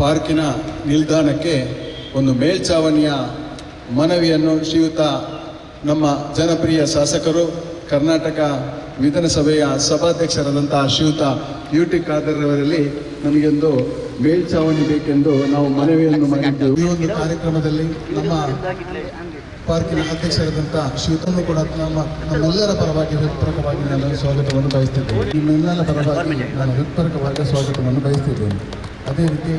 ಪಾರ್ಕಿನ ನಿಲ್ದಾಣಕ್ಕೆ ಒಂದು ಮೇಲ್ಛಾವಣಿಯ ಮನವಿಯನ್ನು ಶ್ರೀಯುತ ನಮ್ಮ ಜನಪ್ರಿಯ ಶಾಸಕರು, ಕರ್ನಾಟಕ ವಿಧಾನಸಭೆಯ ಸಭಾಧ್ಯಕ್ಷರಾದಂತಹ ಶ್ರೀಯುತ ಯು ಟಿ ಖಾದರ್ವರಲ್ಲಿ ನಮಗೊಂದು ಮೇಲ್ಛಾವಣಿ ಬೇಕೆಂದು ನಾವು ಮನವಿಯನ್ನು ಮಾಡಿದ್ದೆವು. ಈ ಒಂದು ಕಾರ್ಯಕ್ರಮದಲ್ಲಿ ನಮ್ಮ ಪಾರ್ಕಿನ ಅಧ್ಯಕ್ಷರಾದಂಥ ಶ್ರೀಯುತನು ಕೂಡ ನಮ್ಮ ನಮ್ಮೆಲ್ಲರ ಪರವಾಗಿ ಹೃತ್ಪೂರ್ವಕವಾಗಿ ನಾನು ಸ್ವಾಗತವನ್ನು ಬಯಸ್ತಿದ್ದೇನೆ. ನಿಮ್ಮೆಲ್ಲರ ಪರವಾಗಿ ನಾನು ಹೃತ್ಪೂರ್ವಕವಾಗಿ ಸ್ವಾಗತವನ್ನು ಬಯಸ್ತಿದ್ದೇನೆ. ಅದೇ ರೀತಿ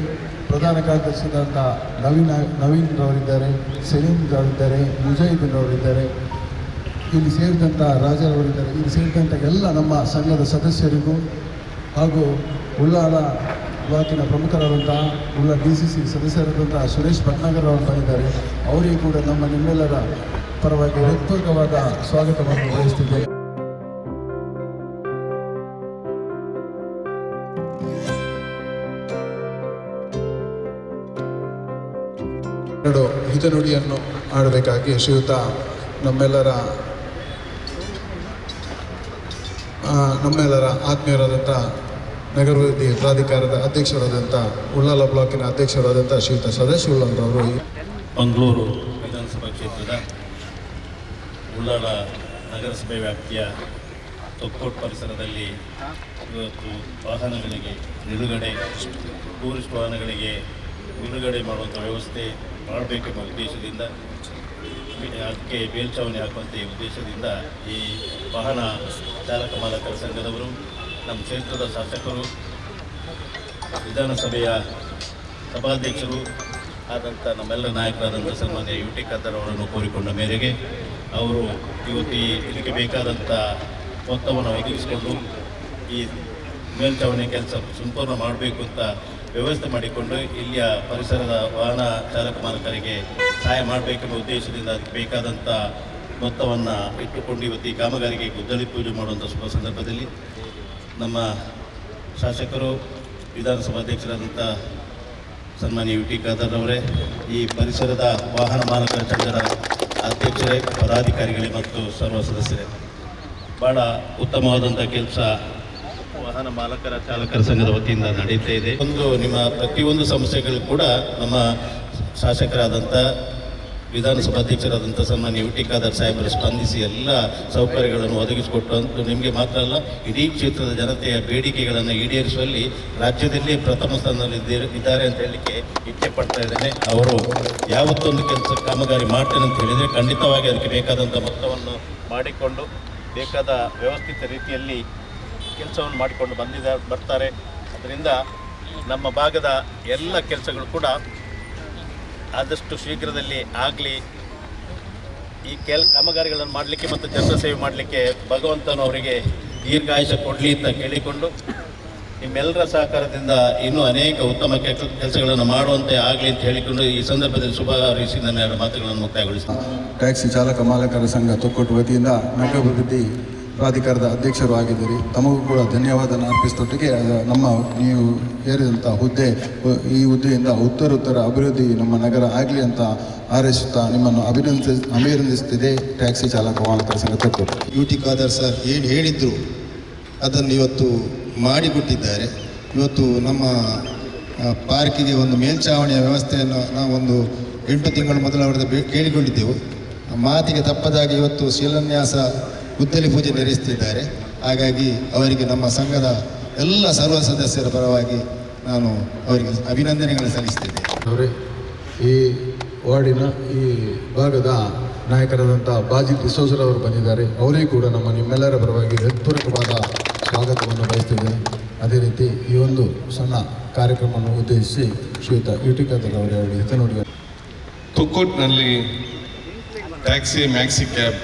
ಪ್ರಧಾನ ಕಾರ್ಯದರ್ಶಿಯಾದಂಥ ನವೀನ್ ನವೀನ್ ರವರಿದ್ದಾರೆ, ಸಲೀಂ ರವರಿದ್ದಾರೆ, ಮುಜಾಹಿದ್ದೀನ್ ರವರಿದ್ದಾರೆ. ಇಲ್ಲಿ ಸೇರಿದಂಥ ರಾಜರವರಿದ್ದಾರೆ ಇಲ್ಲಿ ಸೇರಿದಂಥ ಎಲ್ಲ ನಮ್ಮ ಸಂಘದ ಸದಸ್ಯರಿಗೂ ಹಾಗೂ ಉಳ್ಳಾಲ ಬ್ಲಾಕಿನ ಪ್ರಮುಖರಾದಂತಹ ಉಳ್ಳ ಡಿ ಸಿ ಸಿ ಸದಸ್ಯರಾದಂತಹ ಸುರೇಶ್ ಭಟ್ನಾಗರ್ ಅವರು ಬಂದಿದ್ದಾರೆ ಅವರಿಗೂ ಕೂಡ ನಮ್ಮ ನಿಮ್ಮೆಲ್ಲರ ಪರವಾಗಿ ಹೃತ್ಪೂರ್ವಕವಾದ ಸ್ವಾಗತವನ್ನು ಬಯಸ್ತಿದ್ದೇವೆ ಎರಡು ಹಿತನುಡಿಯನ್ನು ಆಡಬೇಕಾಗಿ ಶ್ರೀಯುತ ನಮ್ಮೆಲ್ಲರ ನಮ್ಮೆಲ್ಲರ ಆತ್ಮೀಯರಾದಂಥ ನಗರಾಭಿವೃದ್ಧಿ ಪ್ರಾಧಿಕಾರದ ಅಧ್ಯಕ್ಷರಾದಂಥ, ಉಳ್ಳಾಲ ಬ್ಲಾಕಿನ ಅಧ್ಯಕ್ಷರಾದಂಥ ಶ್ರೀಯುತ ಸದಾಶ್ ಉಳ್ಳಾಲರವರು ಮಂಗಳೂರು ವಿಧಾನಸಭಾ ಕ್ಷೇತ್ರದ ಉಳ್ಳಾಲ ನಗರಸಭೆ ವ್ಯಾಪ್ತಿಯ ತೊಕ್ಕೋಟ್ ಪರಿಸರದಲ್ಲಿ ಇವತ್ತು ವಾಹನಗಳಿಗೆ ನಿಲುಗಡೆ, ಟೂರಿಸ್ಟ್ ವಾಹನಗಳಿಗೆ ನಿಲುಗಡೆ ಮಾಡುವಂಥ ವ್ಯವಸ್ಥೆ ಮಾಡಬೇಕೆಂಬ ಉದ್ದೇಶದಿಂದ, ಅದಕ್ಕೆ ಮೇಲ್ಚಾವಣಿ ಹಾಕುವಂಥ ಉದ್ದೇಶದಿಂದ ಈ ವಾಹನ ಚಾಲಕ ಮಾಲಕರ ಸಂಘದವರು, ನಮ್ಮ ಕ್ಷೇತ್ರದ ಶಾಸಕರು, ವಿಧಾನಸಭೆಯ ಸಭಾಧ್ಯಕ್ಷರು ಆದಂಥ ನಮ್ಮೆಲ್ಲ ನಾಯಕರಾದಂಥ ಸನ್ಮಾನ್ಯ ಯು ಟಿ ಅವರನ್ನು ಕೋರಿಕೊಂಡ ಮೇರೆಗೆ ಅವರು ಇವತ್ತು ಇದಕ್ಕೆ ಬೇಕಾದಂಥ ಮೊತ್ತವನ್ನು ಒದಗಿಸಿಕೊಂಡು ಈ ಮೇಲ್ಚಾವಣಿ ಕೆಲಸ ಸಂಪೂರ್ಣ ಮಾಡಬೇಕು ಅಂತ ವ್ಯವಸ್ಥೆ ಮಾಡಿಕೊಂಡು ಇಲ್ಲಿಯ ಪರಿಸರದ ವಾಹನ ಚಾಲಕ ಮಾಲಕರಿಗೆ ಸಹಾಯ ಮಾಡಬೇಕೆಂಬ ಉದ್ದೇಶದಿಂದ ಅದಕ್ಕೆ ಬೇಕಾದಂಥ ಮೊತ್ತವನ್ನು ಇಟ್ಟುಕೊಂಡು ಇವತ್ತು ಈ ಕಾಮಗಾರಿಗೆ ಗುದ್ದಲಿ ಪೂಜೆ ಮಾಡುವಂಥ ಶುಭ ಸಂದರ್ಭದಲ್ಲಿ ನಮ್ಮ ಶಾಸಕರು ವಿಧಾನಸಭಾಧ್ಯಕ್ಷರಾದಂಥ ಸನ್ಮಾನ್ಯ ಯು ಟಿ ಖಾದರ್ ಅವರೇ ಈ ಪರಿಸರದ ವಾಹನ ಮಾಲಕರ ಸಂಘದ ಅಧ್ಯಕ್ಷರೇ ಪದಾಧಿಕಾರಿಗಳೇ ಮತ್ತು ಸರ್ವ ಸದಸ್ಯರೇ. ಭಾಳ ಉತ್ತಮವಾದಂಥ ಕೆಲಸ ವಾಹನ ಮಾಲಕರ ಚಾಲಕರ ಸಂಘದ ವತಿಯಿಂದ ನಡೀತಾ ಇದೆ. ಒಂದು ನಿಮ್ಮ ಪ್ರತಿಯೊಂದು ಸಮಸ್ಯೆಗಳು ಕೂಡ ನಮ್ಮ ಶಾಸಕರಾದಂಥ ವಿಧಾನಸಭಾಧ್ಯಕ್ಷರಾದಂಥ ಸನ್ಮಾನ್ಯ ಯು ಟಿ ಖಾದರ್ ಸಾಹೇಬರು ಸ್ಪಂದಿಸಿ ಎಲ್ಲ ಸೌಕರ್ಯಗಳನ್ನು ಒದಗಿಸಿಕೊಟ್ಟು ಅಂತ ನಿಮಗೆ ಮಾತ್ರ ಅಲ್ಲ ಇಡೀ ಕ್ಷೇತ್ರದ ಜನತೆಯ ಬೇಡಿಕೆಗಳನ್ನು ಈಡೇರಿಸುವಲ್ಲಿ ರಾಜ್ಯದಲ್ಲಿ ಪ್ರಥಮ ಸ್ಥಾನದಲ್ಲಿ ಇದ್ದೀರ- ಇದ್ದಾರೆ ಅಂತ ಹೇಳಲಿಕ್ಕೆ ಇಚ್ಛೆ ಪಡ್ತಾ ಇದ್ದೇನೆ. ಅವರು ಯಾವತ್ತೊಂದು ಕೆಲಸ ಕಾಮಗಾರಿ ಮಾಡ್ತೇನೆ ಅಂತ ಹೇಳಿದರೆ ಖಂಡಿತವಾಗಿ ಅದಕ್ಕೆ ಬೇಕಾದಂಥ ಮೊತ್ತವನ್ನು ಮಾಡಿಕೊಂಡು ಬೇಕಾದ ವ್ಯವಸ್ಥಿತ ರೀತಿಯಲ್ಲಿ ಕೆಲಸವನ್ನು ಮಾಡಿಕೊಂಡು ಬಂದಿದ ಬರ್ತಾರೆ. ಅದರಿಂದ ನಮ್ಮ ಭಾಗದ ಎಲ್ಲ ಕೆಲಸಗಳು ಕೂಡ ಆದಷ್ಟು ಶೀಘ್ರದಲ್ಲಿ ಆಗಲಿ. ಈ ಕೆಲ, ಕಾಮಗಾರಿಗಳನ್ನು ಮಾಡಲಿಕ್ಕೆ ಮತ್ತು ಜನರ ಸೇವೆ ಮಾಡಲಿಕ್ಕೆ ಭಗವಂತನು ಅವರಿಗೆ ದೀರ್ಘಾಯುಷ ಕೊಡಲಿ ಅಂತ ಕೇಳಿಕೊಂಡು ನಿಮ್ಮೆಲ್ಲರ ಸಹಕಾರದಿಂದ ಇನ್ನೂ ಅನೇಕ ಉತ್ತಮ ಕೆಲಸಗಳನ್ನು ಮಾಡುವಂತೆ ಆಗಲಿ ಅಂತ ಹೇಳಿಕೊಂಡು ಈ ಸಂದರ್ಭದಲ್ಲಿ ಶುಭ ಹಾರೈಸಿ ನನ್ನ ಮಾತುಗಳನ್ನು ಮುಕ್ತಾಯಗೊಳಿಸ್ತೀನಿ. ಟ್ಯಾಕ್ಸಿ ಚಾಲಕ ಮಾಲಕರ ಸಂಘ ತೊಕ್ಕೊಟ್ಟು ವತಿಯಿಂದ ನಗರಾಭಿವೃದ್ಧಿ ಪ್ರಾಧಿಕಾರದ ಅಧ್ಯಕ್ಷರು ಆಗಿದ್ದೀರಿ. ತಮಗೂ ಕೂಡ ಧನ್ಯವಾದ ಅರ್ಪಿಸಿದೊಟ್ಟಿಗೆ ನಮ್ಮ ನೀವು ಏರಿದಂಥ ಹುದ್ದೆ, ಈ ಹುದ್ದೆಯಿಂದ ಉತ್ತರೋತ್ತರ ಅಭಿವೃದ್ಧಿ ನಮ್ಮ ನಗರ ಆಗಲಿ ಅಂತ ಹಾರೈಸುತ್ತಾ ನಿಮ್ಮನ್ನು ಅಭಿನಂದಿಸ, ಅಭಿನಂದಿಸುತ್ತಿದೆ. ಟ್ಯಾಕ್ಸಿ ಚಾಲಕ ವಾಹನ ಸಂಘ ಯು ಟಿ ಖಾದರ್ ಸರ್ ಏನು ಹೇಳಿದ್ರು, ಅದನ್ನು ಇವತ್ತು ಮಾಡಿಕೊಟ್ಟಿದ್ದಾರೆ. ಇವತ್ತು ನಮ್ಮ ಪಾರ್ಕಿಗೆ ಒಂದು ಮೇಲ್ಛಾವಣಿಯ ವ್ಯವಸ್ಥೆಯನ್ನು ನಾವೊಂದು ಎಂಟು ತಿಂಗಳು ಮೊದಲು ಅವರದ್ದು ಕೇಳಿಕೊಂಡಿದ್ದೆವು. ಮಾತಿಗೆ ತಪ್ಪದಾಗಿ ಇವತ್ತು ಶಿಲಾನ್ಯಾಸ ಗುದ್ದಲಿ ಪೂಜೆ ನೆರೆಸ್ತಿದ್ದಾರೆ ಹಾಗಾಗಿ ಅವರಿಗೆ ನಮ್ಮ ಸಂಘದ ಎಲ್ಲ ಸರ್ವ ಸದಸ್ಯರ ಪರವಾಗಿ ನಾನು ಅವರಿಗೆ ಅಭಿನಂದನೆಗಳನ್ನು ಸಲ್ಲಿಸ್ತೇನೆ ಅವರೇ ಈ ವಾರ್ಡಿನ ಈ ಭಾಗದ ನಾಯಕರಾದಂಥ ಬಾಜಿ ಡಿಸೋಸರ್ ಅವರು ಬಂದಿದ್ದಾರೆ. ಅವರೇ ಕೂಡ ನಮ್ಮ ನಿಮ್ಮೆಲ್ಲರ ಪರವಾಗಿ ಹೃತ್ಪೂರ್ವಕವಾದ ಸ್ವಾಗತವನ್ನು ಬಯಸ್ತಿದ್ದೇನೆ ಅದೇ ರೀತಿ ಈ ಒಂದು ಸಣ್ಣ ಕಾರ್ಯಕ್ರಮವನ್ನು ಉದ್ದೇಶಿಸಿ ಶ್ರೀಯುತ ಅವರಿಗೆ ಹಿತ ನುಡಿಯನ್ನು ತುಕ್ಕೋಟ್ನಲ್ಲಿ ಟ್ಯಾಕ್ಸಿ ಮ್ಯಾಕ್ಸಿ ಕ್ಯಾಬ್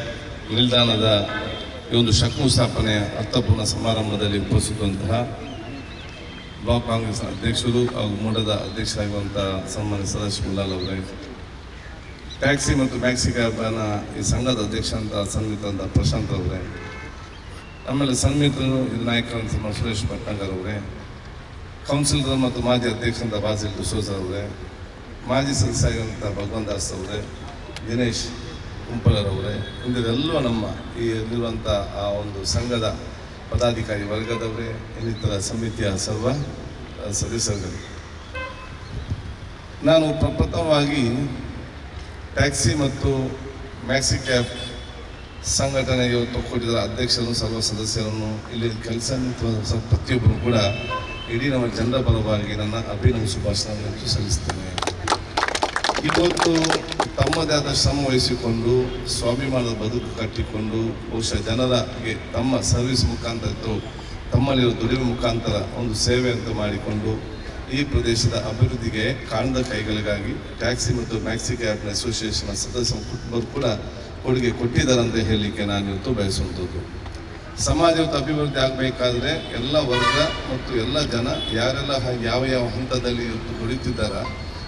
ನಿಲ್ದಾಣದ ಈ ಒಂದು ಶಂಕುಸ್ಥಾಪನೆಯ ಅರ್ಥಪೂರ್ಣ ಸಮಾರಂಭದಲ್ಲಿ ಉಪಸ್ಥಿತಂತಹ ಬ್ಲಾಕ್ ಕಾಂಗ್ರೆಸ್ ಅಧ್ಯಕ್ಷರು ಹಾಗೂ ಮೂಡದ ಅಧ್ಯಕ್ಷರಾಗಿರುವಂತಹ ಸನ್ಮಾನ್ಯ ಸದಾಶಿವ ಮುಲ್ಲಾಲ್ ಅವರೇ. ಟ್ಯಾಕ್ಸಿ ಮತ್ತು ಮ್ಯಾಕ್ಸಿ ಕ್ಯಾಬ್ನ ಈ ಸಂಘದ ಅಧ್ಯಕ್ಷ ಅಂತ ಸನ್ಮಿತ ಅಂತ ಪ್ರಶಾಂತ್ ಅವರೇ. ಆಮೇಲೆ ಸನ್ಮಿತರು ಇದು ನಾಯಕ ಸುರೇಶ್ ಭಟ್ನಾಗರ್ ಅವರೇ. ಕೌನ್ಸಿಲರ್ ಮತ್ತು ಮಾಜಿ ಅಧ್ಯಕ್ಷ ಅಂತ ಬಾಸಿಲ್ ಡಿಸೋಜ್ ಅವರೇ. ಮಾಜಿ ಸದಸ್ಯ ಆಗಿರುವಂತಹ ಭಗವಂತ ದಾಸ್ ಅವರೇ. ದಿನೇಶ್ ಕುಂಪಲರವರೇ ಇಂದಿರೆಲ್ಲೋ ನಮ್ಮ ಈ ಇಲ್ಲಿರುವಂಥ ಆ ಒಂದು ಸಂಘದ ಪದಾಧಿಕಾರಿ ವರ್ಗದವರೇ, ಇನ್ನಿತರ ಸಮಿತಿಯ ಸರ್ವ ಸದಸ್ಯರುಗಳು. ನಾನು ಪ್ರಪ್ರಥಮವಾಗಿ ಟ್ಯಾಕ್ಸಿ ಮತ್ತು ಮ್ಯಾಕ್ಸಿ ಕ್ಯಾಬ್ ಸಂಘಟನೆಗೆ ತೊಕ್ಕೊಟ್ಟಿದ ಅಧ್ಯಕ್ಷರು ಸರ್ವ ಸದಸ್ಯರನ್ನು, ಇಲ್ಲಿ ಕೆಲಸ ಪ್ರತಿಯೊಬ್ಬರು ಕೂಡ ಇಡೀ ನಮ್ಮ ಜನರ ಪರವಾಗಿ ನನ್ನ ಅಭಿನಂದ ಶುಭಾಶಯಗಳನ್ನು ಸಲ್ಲಿಸ್ತೇನೆ ಇವತ್ತು ತಮ್ಮದೇ ಆದ ಶ್ರಮ ವಹಿಸಿಕೊಂಡು, ಸ್ವಾಭಿಮಾನದ ಬದುಕು ಕಟ್ಟಿಕೊಂಡು, ಬಹುಶಃ ಜನರಿಗೆ ತಮ್ಮ ಸರ್ವಿಸ್ ಮುಖಾಂತರ ಅಥವಾ ತಮ್ಮಲ್ಲಿರುವ ದುಡಿಮೆ ಮುಖಾಂತರ ಒಂದು ಸೇವೆ ಅಂತ ಮಾಡಿಕೊಂಡು, ಈ ಪ್ರದೇಶದ ಅಭಿವೃದ್ಧಿಗೆ ಕಾಣದ ಕೈಗಳಿಗಾಗಿ ಟ್ಯಾಕ್ಸಿ ಮತ್ತು ಮ್ಯಾಕ್ಸಿ ಕ್ಯಾಬ್ನ ಅಸೋಸಿಯೇಷನ್ ಸದಸ್ಯ ಕುಟುಂಬರು ಕೂಡ ಕೊಡುಗೆ ಕೊಟ್ಟಿದ್ದಾರೆ ಹೇಳಲಿಕ್ಕೆ ನಾನು ಇವತ್ತು ಬಯಸುವಂಥದ್ದು. ಸಮಾಜ ಇವತ್ತು ಅಭಿವೃದ್ಧಿ ಆಗಬೇಕಾದ್ರೆ ಎಲ್ಲ ವರ್ಗ ಮತ್ತು ಎಲ್ಲ ಜನ, ಯಾರೆಲ್ಲ ಯಾವ ಯಾವ ಹಂತದಲ್ಲಿ ಇವತ್ತು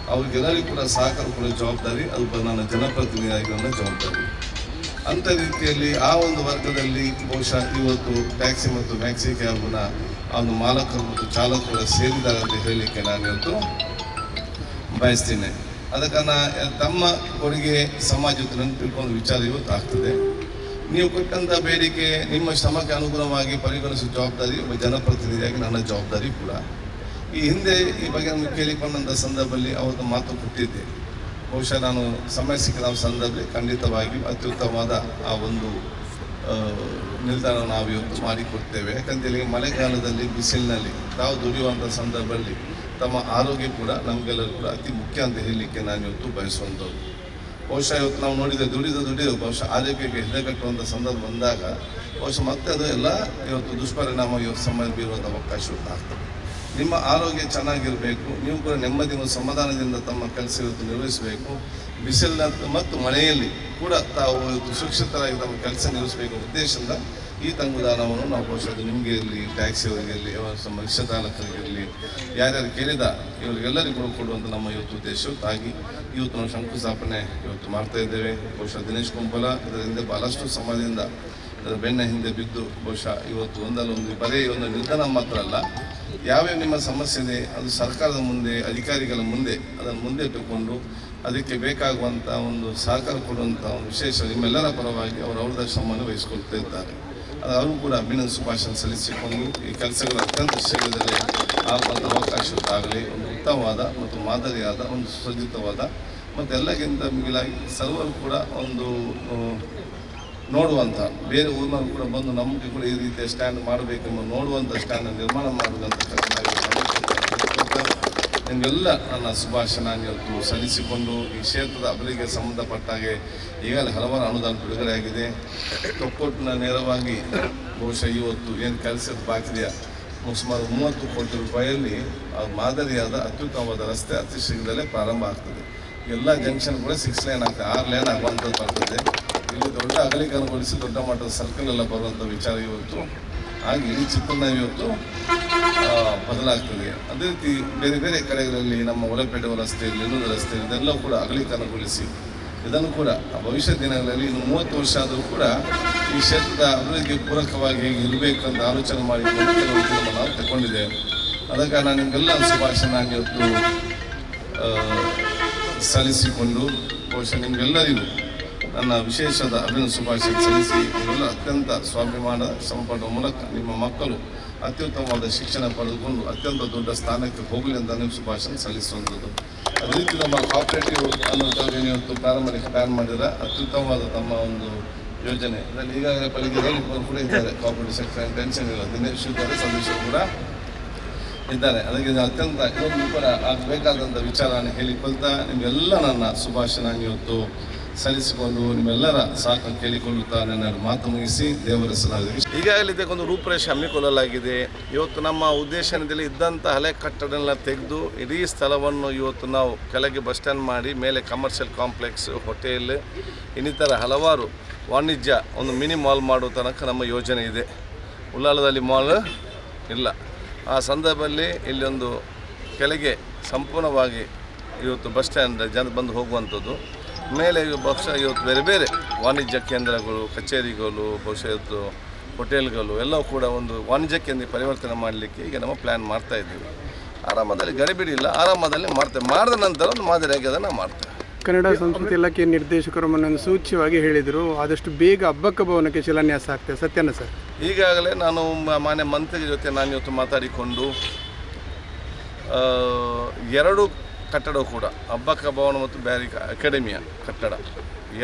ಅವ್ರಿಗೆಲ್ಲರಿಗೂ ಕೂಡ ಸಹಕಾರ ಕೊಡೋ ಜವಾಬ್ದಾರಿ ಬ- ನನ್ನ ಜನಪ್ರತಿನಿಧಿಯಾಗಿ ನನ್ನ ಜವಾಬ್ದಾರಿ. ಅಂಥ ರೀತಿಯಲ್ಲಿ ಆ ಒಂದು ವರ್ಗದಲ್ಲಿ ಬಹುಶಃ ಇವತ್ತು ಟ್ಯಾಕ್ಸಿ ಮತ್ತು ಮ್ಯಾಕ್ಸಿ ಕ್ಯಾಬ್ನ ಒಂದು ಮಾಲಕರು ಮತ್ತು ಚಾಲಕರು ಸೇರಿದ್ದಾರೆ ಅಂತ ಹೇಳಲಿಕ್ಕೆ ನಾನು ಇವತ್ತು ಬಯಸ್ತೇನೆ. ಅದಕ್ಕನ್ನು ತಮ್ಮ ಕೊಡುಗೆ ಸಮಾಜದ ನೆನಪಿಟ್ಕೊಂಡು ವಿಚಾರ ಇವತ್ತು ಆಗ್ತದೆ ನೀವು ಕೊಟ್ಟಂಥ ಬೇಡಿಕೆ ನಿಮ್ಮ ಶ್ರಮಕ್ಕೆ ಅನುಗುಣವಾಗಿ ಪರಿಗಣಿಸುವ ಜವಾಬ್ದಾರಿ ಒಬ್ಬ ಜನಪ್ರತಿನಿಧಿಯಾಗಿ ನನ್ನ ಜವಾಬ್ದಾರಿ ಕೂಡ. ಈ ಹಿಂದೆ ಈ ಬಗ್ಗೆ ನಮಗೆ ಕೇಳಿಕೊಂಡಂಥ ಸಂದರ್ಭದಲ್ಲಿ ಅವರು ಮಾತು ಕೊಟ್ಟಿದ್ದೆ. ಬಹುಶಃ ನಾನು ಸಮಯ ಸಿಕ್ಕಿದ ಸಂದರ್ಭದಲ್ಲಿ ಖಂಡಿತವಾಗಿಯೂ ಅತ್ಯುತ್ತಮವಾದ ಆ ಒಂದು ನಿಲ್ದಾಣ ನಾವು ಇವತ್ತು ಮಾಡಿಕೊಡ್ತೇವೆ ಯಾಕಂತೇಳಿ ಮಳೆಗಾಲದಲ್ಲಿ, ಬಿಸಿಲಿನಲ್ಲಿ ತಾವು ದುಡಿಯುವಂಥ ಸಂದರ್ಭದಲ್ಲಿ ತಮ್ಮ ಆರೋಗ್ಯ ಕೂಡ ನಮಗೆಲ್ಲರೂ ಕೂಡ ಅತಿ ಮುಖ್ಯ ಅಂತ ಹೇಳಲಿಕ್ಕೆ ನಾನು ಇವತ್ತು ಬಯಸುವಂಥದ್ದು. ಬಹುಶಃ ಇವತ್ತು ನಾವು ನೋಡಿದರೆ ದುಡಿದ ದುಡಿದು, ಬಹುಶಃ ಆರೋಗ್ಯಕ್ಕೆ ಹಿಡಿಕಟ್ಟುವಂಥ ಸಂದರ್ಭ ಬಂದಾಗ, ಬಹುಶಃ ಮತ್ತೆ ಅದು ಎಲ್ಲ ಇವತ್ತು ದುಷ್ಪರಿಣಾಮ ಇವತ್ತು ಸಮಯ ಬೀರುವಂಥ ಅವಕಾಶ ಇವತ್ತು ಆಗ್ತದೆ. ನಿಮ್ಮ ಆರೋಗ್ಯ ಚೆನ್ನಾಗಿರಬೇಕು, ನೀವು ಕೂಡ ನೆಮ್ಮದಿ ಮತ್ತು ಸಮಾಧಾನದಿಂದ ತಮ್ಮ ಕೆಲಸ ಇವತ್ತು ನಿರ್ವಹಿಸಬೇಕು. ಬಿಸಿಲಿನ ಮತ್ತು ಮಳೆಯಲ್ಲಿ ಕೂಡ ತಾವು ಸುರಕ್ಷಿತರಾಗಿ ತಮ್ಮ ಕೆಲಸ ನಿರ್ವಹಿಸಬೇಕು ಉದ್ದೇಶದಿಂದ ಈ ತಂಗುದಾನವನ್ನು ನಾವು ಬಹುಶಃ ನಿಮಗೆ ಇರಲಿ ಟ್ಯಾಕ್ಸಿ ನಮ್ಮ ರಿಕ್ಷಾ ಚಾಲಕರಿಗಿರಲಿ ಯಾರ್ಯಾರು ಕೇಳಿದ ಇವರಿಗೆಲ್ಲರಿಗೂ ಕೂಡ ಕೊಡುವಂಥ ನಮ್ಮ ಇವತ್ತು ಉದ್ದೇಶಕ್ಕಾಗಿ ಇವತ್ತು ನಾವು ಶಂಕುಸ್ಥಾಪನೆ ಇವತ್ತು ಮಾಡ್ತಾ ಇದ್ದೇವೆ. ಬಹುಶಃ ದಿನೇಶ್ ಕುಂಬಲ ಇದರ ಹಿಂದೆ ಬಹಳಷ್ಟು ಸಮಾಜದಿಂದ ಅದರ ಬೆನ್ನ ಹಿಂದೆ ಬಿದ್ದು ಬಹುಶಃ ಇವತ್ತು ಒಂದಲ್ಲ ಒಂದು ಬರೀ ಒಂದು ನಿಧನ ಮಾತ್ರ ಅಲ್ಲ ಯಾವ್ಯಾವ ನಿಮ್ಮ ಸಮಸ್ಯೆ ಇದೆ, ಅದು ಸರ್ಕಾರದ ಮುಂದೆ, ಅಧಿಕಾರಿಗಳ ಮುಂದೆ, ಅದನ್ನು ಮುಂದೆ ಇಟ್ಟುಕೊಂಡು ಅದಕ್ಕೆ ಬೇಕಾಗುವಂಥ ಒಂದು ಸಹಕಾರ ಕೊಡುವಂಥ ಒಂದು ವಿಶೇಷ ನಿಮ್ಮೆಲ್ಲರ ಪರವಾಗಿ ಅವರು ಅವ್ರದ ಶ್ರಮವನ್ನು ವಹಿಸಿಕೊಳ್ತಾ ಇದ್ದಾರೆ. ಅದು ಅವರು ಕೂಡ ಅಭಿನಂದ ಶುಭಾಶಯ ಸಲ್ಲಿಸಿಕೊಂಡು ಈ ಕೆಲಸಗಳು ಅತ್ಯಂತ ಶೀಘ್ರದಲ್ಲಿ ಆಗುವಂಥ ಅವಕಾಶ ಆಗಲಿ ಒಂದು ಉತ್ತಮವಾದ ಮತ್ತು ಮಾದರಿಯಾದ, ಒಂದು ಸುಸಜ್ಜಿತವಾದ ಮತ್ತು ಎಲ್ಲಕ್ಕಿಂತ ಮಿಗಿಲಾಗಿ ಸರ್ವರು ಕೂಡ ಒಂದು ನೋಡುವಂಥ ಬೇರೆ ಊರಿನವರು ಕೂಡ ಬಂದು ನಮಗೆ ಕೂಡ ಈ ರೀತಿಯ ಸ್ಟ್ಯಾಂಡ್ ಮಾಡಬೇಕೆಂಬ ನೋಡುವಂಥ ಸ್ಟ್ಯಾಂಡ್ ನಿರ್ಮಾಣ ಮಾಡುವಂಥ ನಿಮಗೆಲ್ಲ ನನ್ನ ಶುಭಾಶಯ ನಾನು ಇವತ್ತು ಸಲ್ಲಿಸಿಕೊಂಡು ಈ ಕ್ಷೇತ್ರದ ಅಭಿವೃದ್ಧಿಗೆ ಸಂಬಂಧಪಟ್ಟ ಹಾಗೆ ಈಗಾಗಲೇ ಹಲವಾರು ಅನುದಾನ ಬಿಡುಗಡೆಯಾಗಿದೆ ತೊಕ್ಕೊಟ್ಟಿನ ನೇರವಾಗಿ ಬಹುಶಃ ಇವತ್ತು ಏನು ಕೆಲಸದ ಬಾಕಿದೆಯಾ ಸುಮಾರು ಮೂವತ್ತು ಕೋಟಿ ರೂಪಾಯಿಯಲ್ಲಿ ಮಾದರಿಯಾದ ಅತ್ಯುತ್ತಮವಾದ ರಸ್ತೆ ಅತಿ ಶೀಘ್ರದಲ್ಲೇ ಪ್ರಾರಂಭ ಆಗ್ತದೆ. ಎಲ್ಲ ಜಂಕ್ಷನ್ ಕೂಡ ಸಿಕ್ಸ್ ಲೈನ್ ಆಗ್ತದೆ, ಆರು ಲೈನ್ ಆಗುವಂಥದ್ದು ಬರ್ತದೆ ದೊಡ್ಡ ಅಗಲೀಕರಣಗೊಳಿಸಿ ದೊಡ್ಡ ಮಟ್ಟದ ಸರ್ಕಲ್ ಎಲ್ಲ ಬರುವಂಥ ವಿಚಾರ ಇವತ್ತು. ಹಾಗೆ ಇಡೀ ಚಿತ್ರನ ಇವತ್ತು ಬದಲಾಗ್ತದೆ. ಅದೇ ರೀತಿ ಬೇರೆ ಬೇರೆ ಕಡೆಗಳಲ್ಲಿ ನಮ್ಮ ಒಳಪೇಟೆ ರಸ್ತೆ ಇನ್ನೊಂದು ರಸ್ತೆ ಇದೆಲ್ಲ ಕೂಡ ಅಗಲೀಕರಣಗೊಳಿಸಿ, ಇದನ್ನು ಕೂಡ ಭವಿಷ್ಯ ದಿನಗಳಲ್ಲಿ ಇನ್ನು ಮೂವತ್ತು ವರ್ಷ ಆದರೂ ಕೂಡ ಈ ಕ್ಷೇತ್ರದ ಅಭಿವೃದ್ಧಿಗೆ ಪೂರಕವಾಗಿ ಹೇಗೆ ಇರಬೇಕಂತ ಆಲೋಚನೆ ಮಾಡಿ ನಾವು ತಗೊಂಡಿದೆ ಅದಕ್ಕೆ ನಾನು ನಿಮಗೆಲ್ಲ ಶುಭಾಶಯ ನಾನು ಇವತ್ತು ಸಲ್ಲಿಸಿಕೊಂಡು, ಬಹುಶಃ ನಿಮಗೆಲ್ಲರಿಗೂ ನನ್ನ ವಿಶೇಷದ ಅಭಿನಂದ ಶುಭಾಶಯ ಸಲ್ಲಿಸಿ ಇವರೆಲ್ಲ ಅತ್ಯಂತ ಸ್ವಾಭಿಮಾನ ಶ್ರಮಪಡುವ ಮೂಲಕ ನಿಮ್ಮ ಮಕ್ಕಳು ಅತ್ಯುತ್ತಮವಾದ ಶಿಕ್ಷಣ ಪಡೆದುಕೊಂಡು ಅತ್ಯಂತ ದೊಡ್ಡ ಸ್ಥಾನಕ್ಕೆ ಹೋಗಲಿ ಅಂತ ನೀವು ಶುಭಾಶಯ ಸಲ್ಲಿಸುವಂಥದ್ದು. ಅದೇ ರೀತಿ ನಮ್ಮ ಕಾಪರೇಟಿವ್ ಅನ್ನೋದಾಗಿ ಇವತ್ತು ಪ್ರಾರಂಭಕ್ಕೆ ಪ್ಲ್ಯಾನ್ ಮಾಡಿದರೆ ಅತ್ಯುತ್ತಮವಾದ ತಮ್ಮ ಒಂದು ಯೋಜನೆ. ಅದರಲ್ಲಿ ಈಗಾಗಲೇ ಪಲಿಗೆದಲ್ಲಿ ಕೂಡ ಇದ್ದಾರೆ. ಕಾಪರೇಟಿವ್ ಸೆಕ್ಟರ್ ಟೆನ್ಷನ್ ಇಲ್ಲ. ದಿನೇಶ್ ಇದ್ದಾರೆ, ಸಂದೇಶ ಕೂಡ ಇದ್ದಾರೆ. ಅದಕ್ಕೆ ಅತ್ಯಂತ ಇದೊಂದು ಕೂಡ ಆಗಬೇಕಾದಂಥ ಹೇಳಿ ಹೇಳಿಕೊಳ್ತಾ, ನಿಮಗೆಲ್ಲ ನನ್ನ ಶುಭಾಶಯ ಇವತ್ತು ಸಲ್ಲಿಸಿಕೊಂಡು ನಿಮ್ಮೆಲ್ಲರ ಸಾಕು ಕೇಳಿಕೊಳ್ಳುತ್ತಾ ನನ್ನ ಮಾತು ಮುಗಿಸಿ ದೇವರ ಸಲಾಗಿದೆ ಈಗಾಗಲೇ ಇದಕ್ಕೊಂದು ರೂಪರೇಷೆ ಹಮ್ಮಿಕೊಳ್ಳಲಾಗಿದೆ ಇವತ್ತು ನಮ್ಮ ಉದ್ದೇಶದಲ್ಲಿ ಇದ್ದಂಥ ಹಳೆ ಕಟ್ಟಡಗಳನ್ನ ತೆಗೆದು ಇಡೀ ಸ್ಥಳವನ್ನು ಇವತ್ತು ನಾವು ಕೆಳಗೆ ಬಸ್ ಸ್ಟ್ಯಾಂಡ್ ಮಾಡಿ, ಮೇಲೆ ಕಮರ್ಷಿಯಲ್ ಕಾಂಪ್ಲೆಕ್ಸ್ ಹೋಟೆಲ್ ಇನ್ನಿತರ ಹಲವಾರು ವಾಣಿಜ್ಯ ಒಂದು ಮಿನಿ ಮಾಲ್ ಮಾಡುವ ತನಕ ನಮ್ಮ ಯೋಜನೆ ಇದೆ. ಉಳ್ಳಾಲದಲ್ಲಿ ಮಾಲ್ ಇಲ್ಲ. ಆ ಸಂದರ್ಭದಲ್ಲಿ ಇಲ್ಲೊಂದು ಕೆಳಗೆ ಸಂಪೂರ್ಣವಾಗಿ ಇವತ್ತು ಬಸ್ ಸ್ಟ್ಯಾಂಡ್ ಜನ ಬಂದು ಹೋಗುವಂಥದ್ದು. ಮೇಲೆ ಇವು ಬಹುಶಃ ಇವತ್ತು ಬೇರೆ ಬೇರೆ ವಾಣಿಜ್ಯ ಕೇಂದ್ರಗಳು ಕಚೇರಿಗಳು ಬಹುಶಃ ಇವತ್ತು ಹೋಟೆಲ್ಗಳು ಎಲ್ಲವೂ ಕೂಡ ಒಂದು ವಾಣಿಜ್ಯ ಕೇಂದ್ರ ಪರಿವರ್ತನೆ ಮಾಡಲಿಕ್ಕೆ ಈಗ ನಮ್ಮ ಪ್ಲ್ಯಾನ್ ಮಾಡ್ತಾ ಇದ್ದೀವಿ. ಆರಾಮದಲ್ಲಿ ಗಡಿಬಿಡಿ ಇಲ್ಲ ಆರಾಮದಲ್ಲಿ ಮಾಡ್ತೇವೆ. ಮಾಡಿದ ನಂತರ ಒಂದು ಮಾದರಿಯಾಗಿ ಅದನ್ನು ಮಾಡ್ತೇವೆ. ಕನ್ನಡ ಸಂಸ್ಕೃತಿ ಇಲಾಖೆ ನಿರ್ದೇಶಕರು ಮೊನ್ನೆ ಸೂಚ್ಯವಾಗಿ ಹೇಳಿದರು ಆದಷ್ಟು ಬೇಗ ಹಬ್ಬಕ್ಕ ಭವನಕ್ಕೆ ಶಿಲಾನ್ಯಾಸ ಆಗ್ತದೆ ಸತ್ಯನ ಸರ್? ಈಗಾಗಲೇ ನಾನು ಮಾನ್ಯ ಮಂತ್ರಿ ಜೊತೆ ನಾನು ಇವತ್ತು ಮಾತಾಡಿಕೊಂಡು ಎರಡು ಕಟ್ಟಡವು ಕೂಡ ಅಬ್ಬಕ್ಕ ಭವನ ಮತ್ತು ಬ್ಯಾರಿ ಅಕಾಡೆಮಿಯ ಕಟ್ಟಡ.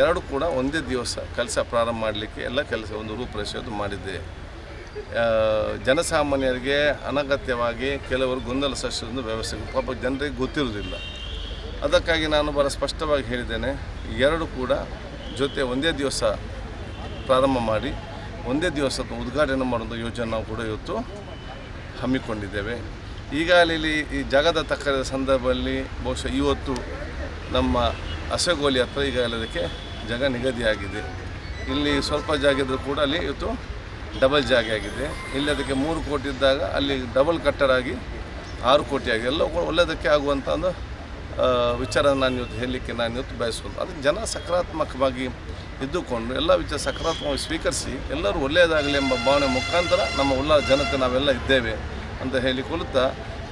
ಎರಡು ಕೂಡ ಒಂದೇ ದಿವಸ ಕೆಲಸ ಪ್ರಾರಂಭ ಮಾಡಲಿಕ್ಕೆ ಎಲ್ಲ ಕೆಲಸ ಒಂದು ರೂಪುರೇಷೆದು ಮಾಡಿದ್ದೆ. ಜನಸಾಮಾನ್ಯರಿಗೆ ಅನಗತ್ಯವಾಗಿ ಕೆಲವರು ಗೊಂದಲ ಸೃಷ್ಟಿಸಿದ ವ್ಯವಸ್ಥೆ ಪಾಪ ಜನರಿಗೆ ಗೊತ್ತಿರುವುದಿಲ್ಲ. ಅದಕ್ಕಾಗಿ ನಾನು ಬಹಳ ಸ್ಪಷ್ಟವಾಗಿ ಹೇಳಿದ್ದೇನೆ, ಎರಡು ಕೂಡ ಜೊತೆ ಒಂದೇ ದಿವಸ ಪ್ರಾರಂಭ ಮಾಡಿ, ಒಂದೇ ದಿವಸ ಉದ್ಘಾಟನೆ ಮಾಡುವಂಥ ಯೋಜನೆ ನಾವು ಕೂಡ ಇವತ್ತು ಹಮ್ಮಿಕೊಂಡಿದ್ದೇವೆ. ಈಗಾಗಲೇ ಈ ಜಾಗದ ತಕ್ಕದ ಸಂದರ್ಭದಲ್ಲಿ ಬಹುಶಃ ಇವತ್ತು ನಮ್ಮ ಅಸಗೋಲಿ ಹತ್ರ ಈಗಾಗಲೇ ಅದಕ್ಕೆ ಜಾಗ ನಿಗದಿಯಾಗಿದೆ ಇಲ್ಲಿ ಸ್ವಲ್ಪ ಜಾಗ ಇದ್ದರೂ ಕೂಡ ಅಲ್ಲಿ ಇವತ್ತು ಡಬಲ್ ಜಾಗ ಆಗಿದೆ. ಇಲ್ಲಿ ಅದಕ್ಕೆ ಮೂರು ಕೋಟಿ ಇದ್ದಾಗ ಅಲ್ಲಿ ಡಬಲ್ ಕಟ್ಟಡ ಆಗಿ ಆರು ಕೋಟಿ ಆಗಿದೆ. ಎಲ್ಲ ಕೂಡ ಒಳ್ಳೆಯದಕ್ಕೆ ಆಗುವಂಥ ಒಂದು ವಿಚಾರ ನಾನು ಇವತ್ತು ಹೇಳಲಿಕ್ಕೆ ನಾನು ಇವತ್ತು ಬಯಸೋದು ಅದಕ್ಕೆ ಜನ ಸಕಾರಾತ್ಮಕವಾಗಿ ಇದ್ದುಕೊಂಡು ಎಲ್ಲ ವಿಚಾರ ಸಕಾರಾತ್ಮಕವಾಗಿ ಸ್ವೀಕರಿಸಿ ಎಲ್ಲರೂ ಒಳ್ಳೆಯದಾಗಲಿ ಎಂಬ ಭಾವನೆ ಮುಖಾಂತರ ನಮ್ಮ ಉಲ್ಲ ಜನತೆ ನಾವೆಲ್ಲ ಇದ್ದೇವೆ. ಅಂತ ಹೇಳಿಕೊಳ್ಳುತ್ತಾ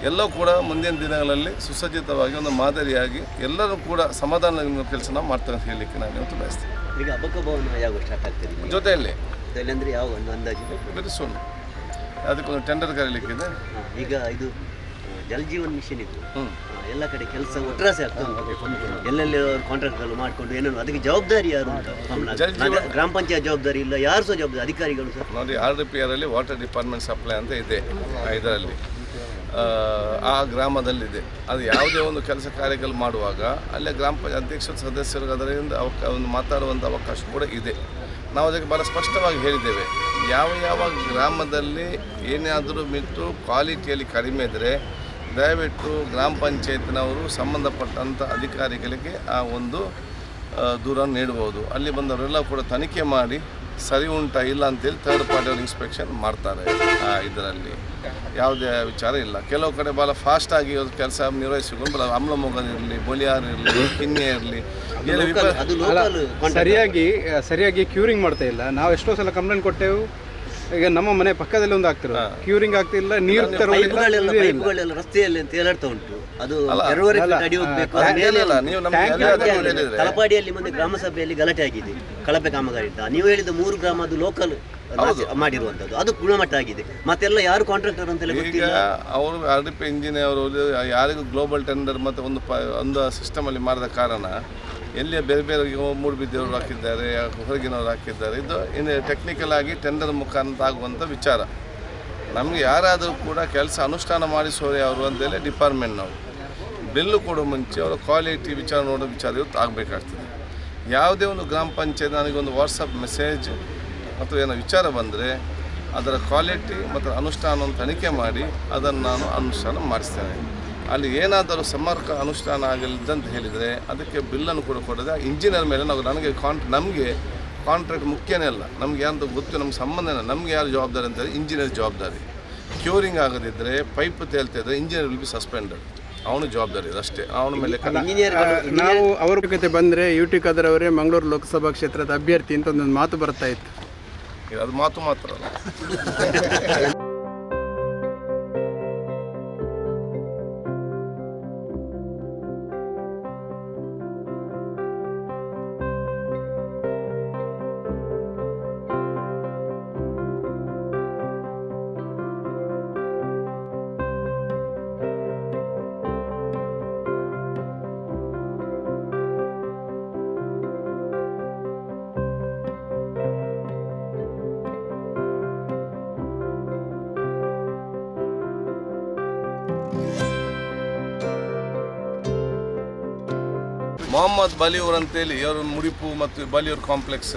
ಎಲ್ಲವೂ ಕೂಡ ಮುಂದಿನ ದಿನಗಳಲ್ಲಿ ಸುಸಜ್ಜಿತವಾಗಿ ಒಂದು ಮಾದರಿಯಾಗಿ ಎಲ್ಲರೂ ಕೂಡ ಸಮಾಧಾನ ಕೆಲಸ ನಾವು ಮಾಡ್ತಾರೆ ಅಂತ ಹೇಳಲಿಕ್ಕೆ ನಾನು ಇವತ್ತು ಬಯಸ್ತೇನೆ. ಈಗ ಅಬ್ಬಕ್ಕ ಭವನ ಯಾವಾಗ ಸ್ಟಾರ್ಟ್ ಆಗ್ತದೆ? ಜೊತೆಯಲ್ಲಿ. ಅಂದರೆ ಯಾವ ಒಂದು ಅಂದಾಜು ಬೆರೆಸೋಣ ಅದಕ್ಕೊಂದು ಟೆಂಡರ್ ಕರೀಲಿಕ್ಕಿದೆ. ಈಗ ಇದು ಜಲ್ ಜೀವನ್ ಮಿಷನ್ ಇದು ಎಲ್ಲ ಕಡೆ ಕೆಲಸ ಒಟ್ರಾಸೆ ಆಗ್ತಾ ಉಂಟು. ಎಲ್ಲೆಲ್ಲಿ ಕಾಂಟ್ರಾಕ್ಟ್ಗಳು ಮಾಡಿಕೊಂಡು ಏನೇನು ಅದಕ್ಕೆ ಜವಾಬ್ದಾರಿ ಯಾರು ಅಂತ ಗ್ರಾಮ ಪಂಚಾಯತ್ ಜವಾಬ್ದಾರಿ ಇಲ್ಲ ಯಾರು ಸಹ ಜವಾಬ್ದಾರಿ ಅಧಿಕಾರಿಗಳು ಸಹ? ನೋಡಿ ಆರ್ ಡಿ ಪಿ ಆರಲ್ಲಿ ವಾಟರ್ ಡಿಪಾರ್ಟ್ಮೆಂಟ್ ಸಪ್ಲೈ ಅಂತ ಇದೆ ಇದರಲ್ಲಿ. ಆ, ಆ ಗ್ರಾಮದಲ್ಲಿದೆ. ಅದು ಯಾವುದೇ ಒಂದು ಕೆಲಸ ಕಾರ್ಯಗಳು ಮಾಡುವಾಗ ಅಲ್ಲೇ ಗ್ರಾಮ ಪಂಚಾಯತ್ ಅಧ್ಯಕ್ಷ ಸದಸ್ಯರು ಅದರಿಂದ ಅವಕ ಒಂದು ಮಾತಾಡುವಂಥ ಅವಕಾಶ ಕೂಡ ಇದೆ. ನಾವು ಅದಕ್ಕೆ ಭಾಳ ಸ್ಪಷ್ಟವಾಗಿ ಹೇಳಿದ್ದೇವೆ ಯಾವ ಯಾವ ಗ್ರಾಮದಲ್ಲಿ ಏನಾದರೂ ಮಿತ್ತು ಕ್ವಾಲಿಟಿಯಲ್ಲಿ ಕಡಿಮೆ ಇದ್ದರೆ ದಯವಿಟ್ಟು ಗ್ರಾಮ ಪಂಚಾಯತ್ನವರು ಸಂಬಂಧಪಟ್ಟಂಥ ಅಧಿಕಾರಿಗಳಿಗೆ ಆ ಒಂದು ದೂರನ್ನು ದೂರ ನೀಡ್ಬೋದು ಅಲ್ಲಿ ಬಂದವರೆಲ್ಲ ಕೂಡ ತನಿಖೆ ಮಾಡಿ ಸರಿ ಉಂಟಾ ಇಲ್ಲ ಅಂತೇಳಿ ಥರ್ಡ್ ಪಾರ್ಟಿ ಅವ್ರು ಇನ್ಸ್ಪೆಕ್ಷನ್ ಮಾಡ್ತಾರೆ ಆ ಇದರಲ್ಲಿ. ಯಾವುದೇ ವಿಚಾರ ಇಲ್ಲ. ಕೆಲವು ಕಡೆ ಭಾಳ ಫಾಸ್ಟಾಗಿ ಕೆಲಸ ನಿರ್ವಹಿಸಿಕೊಂಡು ಬರೋದು ಅಮ್ಲ ಇರಲಿ ಬೊಲಿಯಾರ್ ಇರಲಿ ಕಿನ್ನೆ ಇರಲಿ. ಎಲ್ಲ ವಿಪ ಅದು ಲೋಕಲ್ ಸರಿಯಾಗಿ ಸರಿಯಾಗಿ ಕ್ಯೂರಿಂಗ್ ಮಾಡ್ತಾ ಇಲ್ಲ. ನಾವು ಎಷ್ಟೋ ಸಲ ಕಂಪ್ಲೇಂಟ್ ಕೊಟ್ಟೆವು. ಈಗ ನಮ್ಮ ಮನೆ ಪಕ್ಕದಲ್ಲಿ ಒಂದು ಆಗ್ತಿಲ್ಲ ಕ್ಯೂರಿಂಗ್ ಆಗ್ತಿಲ್ಲ ನೀರು ಪೈಪ್ಗಳೆಲ್ಲ ಪೈಪ್ಗಳೆಲ್ಲ ರಸ್ತೆಯಲ್ಲಿ ಅಂತ ಹೇಳಾಡ್ತಾ ಉಂಟು. ಅದು ಎರಡೂವರೆ ಫೀಟ್ ಅಡಿ ಹೋಗ್ಬೇಕು ತಲಪಾಡಿಯಲ್ಲಿ ಮೊನ್ನೆ ಗ್ರಾಮ ಸಭೆಯಲ್ಲಿ ಗಲಾಟೆ ಆಗಿದೆ. ಕಳಪೆ ಕಾಮಗಾರಿ ಅಂತ ನೀವು ಹೇಳಿದ ಮೂರು ಗ್ರಾಮ ಅದು ಲೋಕಲ್ ಮಾಡಿರುವಂತದ್ದು ಅದು ಗುಣಮಟ್ಟ ಆಗಿದೆ. ಮತ್ತೆಲ್ಲ ಯಾರು ಕಾಂಟ್ರಾಕ್ಟರ್ ಅಂತ ಗೊತ್ತಿಲ್ಲ. ಅವರು ಆರ್ ಡಿ ಪಿ ಇಂಜಿನಿಯರ್ ಅವರು ಯಾರಿಗೂ ಗ್ಲೋಬಲ್ ಟೆಂಡರ್ ಮತ್ತೆ ಒಂದು ಒಂದು ಸಿಸ್ಟಮ್ ಅಲ್ಲಿ ಮಾಡಿದ ಕಾರಣ ಎಲ್ಲಿ ಬೇರೆ ಬೇರೆ ಮೂಡುಬಿದ್ದವರು ಹಾಕಿದ್ದಾರೆ, ಹೊರಗಿನವರು ಹಾಕಿದ್ದಾರೆ. ಇದು ಇನ್ನು ಟೆಕ್ನಿಕಲ್ ಆಗಿ ಟೆಂಡರ್ ಮುಖಾಂತರ ಆಗುವಂಥ ವಿಚಾರ. ನಮಗೆ ಯಾರಾದರೂ ಕೂಡ ಕೆಲಸ ಅನುಷ್ಠಾನ ಮಾಡಿಸೋರೆ ಅವರು ಅಂತೇಳಿ ಡಿಪಾರ್ಟ್ಮೆಂಟ್ನವರು ಬಿಲ್ಲು ಕೊಡೋ ಮುಂಚೆ ಅವರ ಕ್ವಾಲಿಟಿ ವಿಚಾರ ನೋಡೋ ವಿಚಾರ ಇವತ್ತು ಆಗಬೇಕಾಗ್ತದೆ. ಯಾವುದೇ ಒಂದು ಗ್ರಾಮ ಪಂಚಾಯತ್ ನನಗೊಂದು ವಾಟ್ಸಪ್ ಮೆಸೇಜ್ ಅಥವಾ ಏನೋ ವಿಚಾರ ಬಂದರೆ ಅದರ ಕ್ವಾಲಿಟಿ ಮತ್ತು ಅನುಷ್ಠಾನವನ್ನು ತನಿಖೆ ಮಾಡಿ ಅದನ್ನು ನಾನು ಅನುಷ್ಠಾನ ಮಾಡಿಸ್ತೇನೆ. ಅಲ್ಲಿ ಏನಾದರೂ ಸಮರ್ಕ ಅನುಷ್ಠಾನ ಆಗಲಿದ್ದಂತ ಹೇಳಿದರೆ ಅದಕ್ಕೆ ಬಿಲ್ಲನ್ನು ಕೂಡ ಕೊಡದೆ ಇಂಜಿನಿಯರ್ ಮೇಲೆ ನಾವು ನನಗೆ ಕಾಂಟ್ ನಮಗೆ ಕಾಂಟ್ರಾಕ್ಟ್ ಮುಖ್ಯನೇ ಅಲ್ಲ. ನಮ್ಗೆ ಯಾರು ಗೊತ್ತು ನಮ್ಮ ಸಂಬಂಧ ನಮಗೆ ನಮ್ಗೆ ಯಾರು ಜವಾಬ್ದಾರಿ ಅಂತ ಇಂಜಿನಿಯರ್ ಜವಾಬ್ದಾರಿ. ಕ್ಯೂರಿಂಗ್ ಆಗದಿದ್ದರೆ ಪೈಪ್ ತೇಳ್ತಿದ್ರೆ ಇದ್ದರೆ ಇಂಜಿನಿಯರ್ ವಿಲ್ ಬಿ ಸಸ್ಪೆಂಡೆಡ್ ಅವನು ಜವಾಬ್ದಾರಿ ಇದೆ ಅಷ್ಟೇ. ಅವನ ಮೇಲೆ ನಾವು ಅವ್ರ ಜೊತೆ ಬಂದರೆ ಯು ಟಿ ಖಾದರ್ ಅವರೇ ಮಂಗಳೂರು ಲೋಕಸಭಾ ಕ್ಷೇತ್ರದ ಅಭ್ಯರ್ಥಿ ಅಂತ ಒಂದೊಂದು ಮಾತು ಬರ್ತಾ ಇತ್ತು. ಅದು ಮಾತು ಮಾತ್ರ ಮೊಹಮ್ಮದ್ ಬಲಿಯೂರ್ ಅಂತೇಳಿ ಇವರು ಮುಡಿಪು ಮತ್ತು ಬಲಿಯೂರ್ ಕಾಂಪ್ಲೆಕ್ಸ್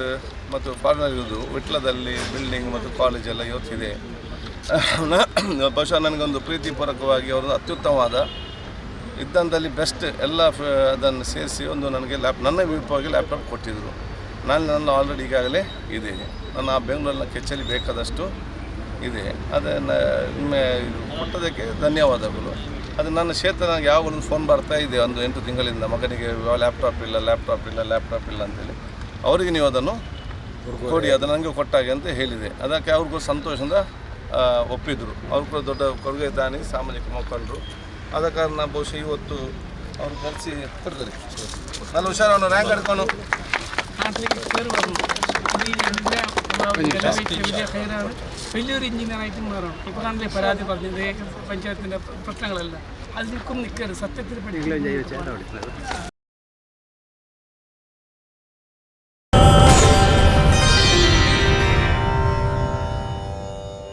ಮತ್ತು ಫಾರ್ನರ್ ಇರೋದು, ವಿಟ್ಲದಲ್ಲಿ ಬಿಲ್ಡಿಂಗ್ ಮತ್ತು ಕಾಲೇಜ್ ಎಲ್ಲ ಇವತ್ತಿದೆ. ಬಹುಶಃ ನನಗೊಂದು ಪ್ರೀತಿಪೂರ್ವಕವಾಗಿ ಅವರು ಅತ್ಯುತ್ತಮವಾದ, ಇದ್ದಂದಲ್ಲಿ ಬೆಸ್ಟ್ ಎಲ್ಲ ಅದನ್ನು ಸೇರಿಸಿ ಒಂದು ನನಗೆ ಲ್ಯಾಪ್ ನನ್ನ ವಿರುದ್ಧವಾಗಿ ಲ್ಯಾಪ್ಟಾಪ್ ಕೊಟ್ಟಿದ್ದರು ನಾನು ನನ್ನ ಆಲ್ರೆಡಿ ಈಗಾಗಲೇ ಇದೆ. ನಾನು ಆ ಬೆಂಗಳೂರಿನ ಕೆಚ್ಚಲಿ ಬೇಕಾದಷ್ಟು ಇದೆ. ಅದನ್ನು ಕೊಟ್ಟದಕ್ಕೆ ಧನ್ಯವಾದಗಳು. ಅದು ನನ್ನ ಕ್ಷೇತ್ರ ನನಗೆ ಯಾವಾಗಲೂ ಫೋನ್ ಬರ್ತಾ ಇದೆ ಒಂದು ಎಂಟು ತಿಂಗಳಿಂದ. ಮಗನಿಗೆ ಲ್ಯಾಪ್ಟಾಪ್ ಇಲ್ಲ ಲ್ಯಾಪ್ಟಾಪ್ ಇಲ್ಲ ಲ್ಯಾಪ್ಟಾಪ್ ಇಲ್ಲ ಅಂತೇಳಿ. ಅವರಿಗೆ ನೀವು ಅದನ್ನು ಕೊಡಿ ಅದು ನನಗೆ ಕೊಟ್ಟಾಗೆ ಅಂತ ಹೇಳಿದೆ. ಅದಕ್ಕೆ ಅವ್ರಿಗೂ ಸಂತೋಷದಿಂದ ಒಪ್ಪಿದ್ರು. ಅವ್ರು ಕೂಡ ದೊಡ್ಡ ಕೊಡುಗೆ ದಾನಿ ಸಾಮಾಜಿಕ ಮುಖಂಡರು ಆದ ಕಾರಣ ಬಹುಶಃ ಇವತ್ತು ಅವ್ರು ಕರೆಸಿ ಕೊಡ್ತಾರೆ. ನಾನು ಹುಷಾರವನ್ನು ರ್ಯಾಂಕ್ ಹಿಡ್ಕೊಂಡು. വലിയ പേരാണ് വലിയൊരു എഞ്ചിനീയറായിട്ട് മാറണം ഇപ്പൊ കാണില്ലേ പരാതി പറഞ്ഞത് പഞ്ചായത്തിന്റെ പ്രശ്നങ്ങളല്ല. അതിലേക്കും നിൽക്കരുത് സത്യത്തിൽ പഠിക്കില്ല